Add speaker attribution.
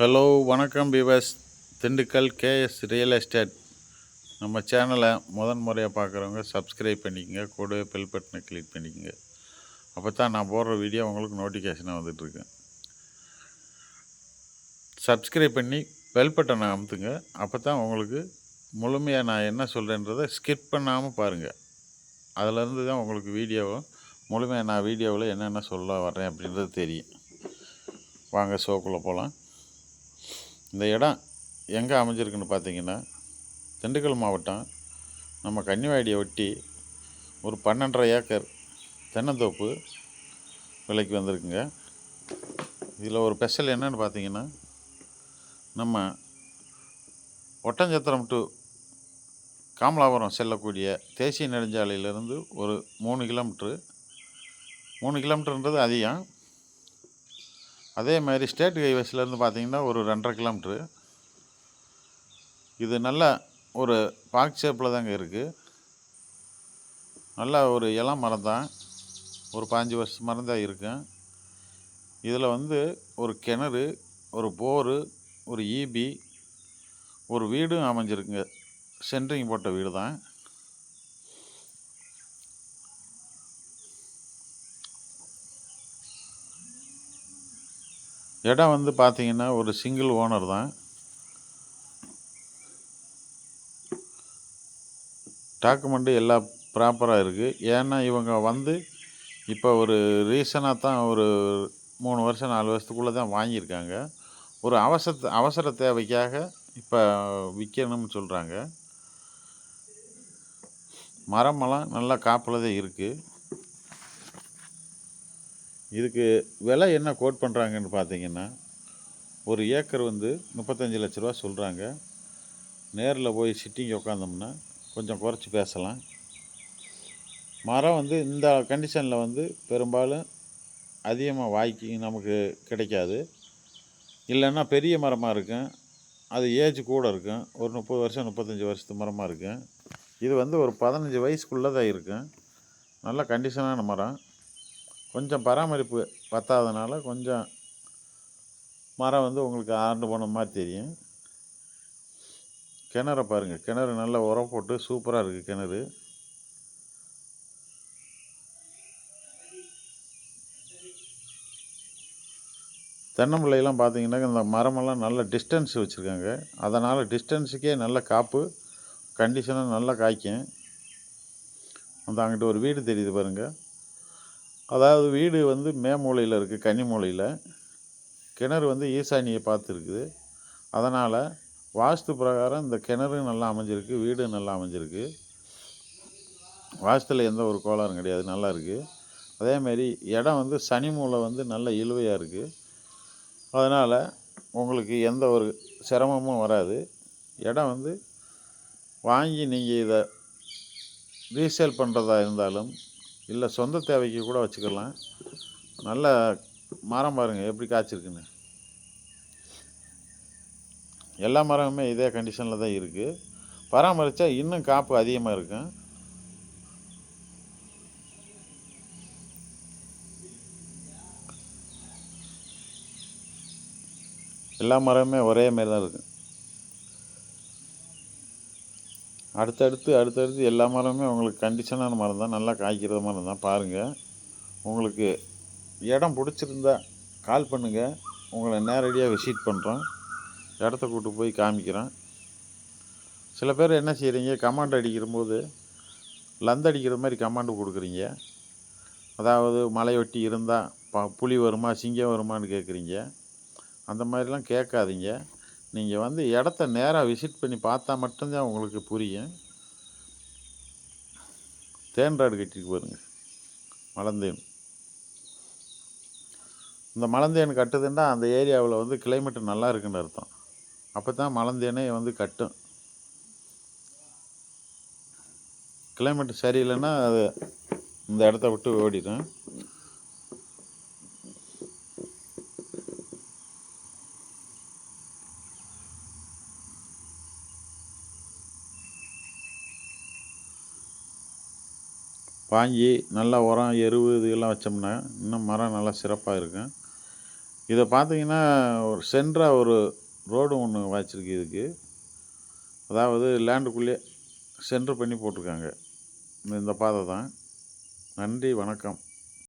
Speaker 1: Hello வணக்கம் பிவஸ் Dindigul KS real estate நம்ம சேனலை முதன் முறையாக பார்க்குறவங்க சப்ஸ்கிரைப் பண்ணிக்கங்க. கூடவே பெல் பட்டனை கிளிக் பண்ணிக்கங்க. அப்போ தான் நான் போடுற வீடியோ உங்களுக்கு நோட்டிஃபிகேஷனாக வந்துட்டுருக்கு சப்ஸ்கிரைப் பண்ணி பெல் பட்டனை அமுத்துங்க. அப்போ தான் உங்களுக்கு முழுமையாக நான் என்ன சொல்கிறேன்றதை ஸ்கிப் பண்ணாமல் பாருங்கள் அதிலேருந்து தான் உங்களுக்கு வீடியோவை முழுமையாக நான் வீடியோவில் என்னென்ன சொல்ல வரேன் அப்படின்றது தெரியும். வாங்க ஷோக்குள்ளே போகலாம் இந்த இடம் எங்கே அமைஞ்சிருக்குன்னு பார்த்தீங்கன்னா திண்டுக்கல் மாவட்டம் நம்ம கன்னிவாடியை ஒட்டி ஒரு பன்னெண்டரை ஏக்கர் தென்னந்தோப்பு விலைக்கு வந்திருக்குங்க. இதில் ஒரு ஸ்பெஷல் என்னன்னு பார்த்தீங்கன்னா நம்ம ஒட்டஞ்சத்திரம் டு காமலாபுரம் செல்லக்கூடிய தேசிய நெடுஞ்சாலையிலேருந்து ஒரு மூணு கிலோமீட்ரு. மூணு கிலோமீட்டருன்றது அதிகம். அதே மாதிரி ஸ்டேட் ஹைவேஸ்லேருந்து பார்த்தீங்கன்னா ஒரு ரெண்டரை கிலோமீட்ரு இது நல்ல ஒரு பாக் ஷேப்பில் தாங்க இருக்குது நல்ல ஒரு இளம் மரம் தான். ஒரு பாஞ்சு வருஷம் மரம் தான் இருக்கும் இதில் வந்து ஒரு கிணறு ஒரு போரு ஒரு ஈபி ஒரு வீடும் அமைஞ்சிருக்குங்க. சென்ட்ரிங் போட்ட வீடு தான் இடம் வந்து பார்த்தீங்கன்னா ஒரு சிங்கிள் ஓனர் தான். டாக்குமெண்ட்டு எல்லாம் ப்ராப்பராக இருக்குது ஏன்னா இவங்க வந்து இப்போ ஒரு ரீசனாக தான் ஒரு மூணு வருஷம் நாலு வருஷத்துக்குள்ளே தான் வாங்கியிருக்காங்க. ஒரு அவசர அவசர தேவைக்காக இப்போ விற்கணும்னு சொல்கிறாங்க மரமெல்லாம் நல்லா காப்பில் தான் இருக்குது இதுக்கு விலை என்ன கோட் பண்ணுறாங்கன்னு பார்த்தீங்கன்னா ஒரு ஏக்கர் வந்து முப்பத்தஞ்சு லட்ச ரூபா சொல்கிறாங்க நேரில் போய் சிட்டிங் உட்காந்தோம்னா கொஞ்சம் குறைச்சி பேசலாம். மரம் வந்து இந்த கண்டிஷனில் வந்து பெரும்பாலும் அதிகமாக வாய்க்கு நமக்கு கிடைக்காது. இல்லைன்னா பெரிய மரமாக இருக்கும். அது ஏஜ் கூட இருக்கும். ஒரு முப்பது வருஷம் முப்பத்தஞ்சு வருஷத்து மரமாக இருக்கும். இது வந்து ஒரு பதினஞ்சு வயசுக்குள்ளே தான் இருக்கும். நல்ல கண்டிஷனான மரம். கொஞ்சம் பராமரிப்பு பத்தாதனால கொஞ்சம் மரம் வந்து உங்களுக்கு ஆண்டு போன மாதிரி தெரியும். கிணற பாருங்கள் கிணறு நல்லா உரம் போட்டு சூப்பராக இருக்குது கிணறு. தென்னம்பிள்ளையெல்லாம் பார்த்தீங்கன்னா இந்த மரமெல்லாம் நல்ல டிஸ்டன்ஸ் வச்சுருக்காங்க. அதனால் டிஸ்டன்ஸுக்கே நல்ல காப்பு கண்டிஷனாக நல்லா காய்க்கும். அந்த அங்கிட்ட ஒரு வீடு தெரியுது பாருங்கள் அதாவது வீடு வந்து மே மூலையில் இருக்குது கன்னிமூலையில் கிணறு வந்து ஈசானியை பார்த்துருக்குது. அதனால் வாஸ்து பிரகாரம் இந்த கிணறு நல்லா அமைஞ்சிருக்கு வீடு நல்லா அமைஞ்சிருக்கு. வாஸ்துல எந்த ஒரு கோளாறும் கிடையாது நல்லா இருக்குது அதேமாரி இடம் வந்து சனி மூலை வந்து நல்ல இழுவையாக இருக்குது அதனால் உங்களுக்கு எந்த ஒரு சிரமமும் வராது. இடம் வந்து வாங்கி நீங்கள் இதை ரீசேல் பண்ணுறதா இருந்தாலும் இல்லை சொந்த தேவைக்கு கூட வச்சுக்கலாம். நல்ல மரம் பாருங்கள் எப்படி காய்ச்சிருக்குன்னு. எல்லா மரமுமே இதே கண்டிஷனில் தான் இருக்குது பராமரித்தா இன்னும் காப்பு அதிகமாக இருக்கும். எல்லா மரமுமே ஒரே மாரி தான் இருக்குது அடுத்தடுத்து அடுத்தடுத்து எல்லா மரமுமே உங்களுக்கு கண்டிஷனான மரம் தான் நல்லா காய்க்கிற மரம் தான் பாருங்கள் உங்களுக்கு இடம் பிடிச்சிருந்தா கால் பண்ணுங்கள் உங்களை நேரடியாக விசிட் பண்ணுறோம் இடத்த கூட்டு போய் காமிக்கிறோம். சில பேர் என்ன செய்கிறீங்க கமாண்ட் அடிக்கிறபோது லந்து அடிக்கிற மாதிரி கமாண்டு கொடுக்குறீங்க. அதாவது மலையொட்டி இருந்தால் ப புலி வருமா சிங்கம் வருமான்னு கேட்குறீங்க அந்த மாதிரிலாம் கேட்காதீங்க. நீங்கள் வந்து இடத்த நேராக விசிட் பண்ணி பார்த்தா மட்டும்தான் உங்களுக்கு புரியும். தேன்ராடு கட்டிட்டு பாருங்க. மலந்தேன். இந்த மலந்தேன் கட்டுதுன்னா அந்த ஏரியாவில் வந்து கிளைமேட் நல்லா இருக்குன்னு அர்த்தம். அப்போ தான் மலந்தேனே வந்து கட்டும். கிளைமேட் சரியில்லைன்னா அது இந்த இடத்த விட்டு ஓடிடும். வாங்கி நல்லா உரம் எருவு இதெல்லாம் வச்சோம்னா இன்னும் மரம் நல்லா சிறப்பாக இருக்கும். இதை பார்த்தீங்கன்னா ஒரு சென்ட்ராக ஒரு ரோடு ஒன்று வாய்ச்சிருக்கு இதுக்கு. அதாவது லேண்டுக்குள்ளே சென்ட்ரு பண்ணி போட்டிருக்காங்க. இந்த- இந்த பாதை தான். நன்றி வணக்கம்.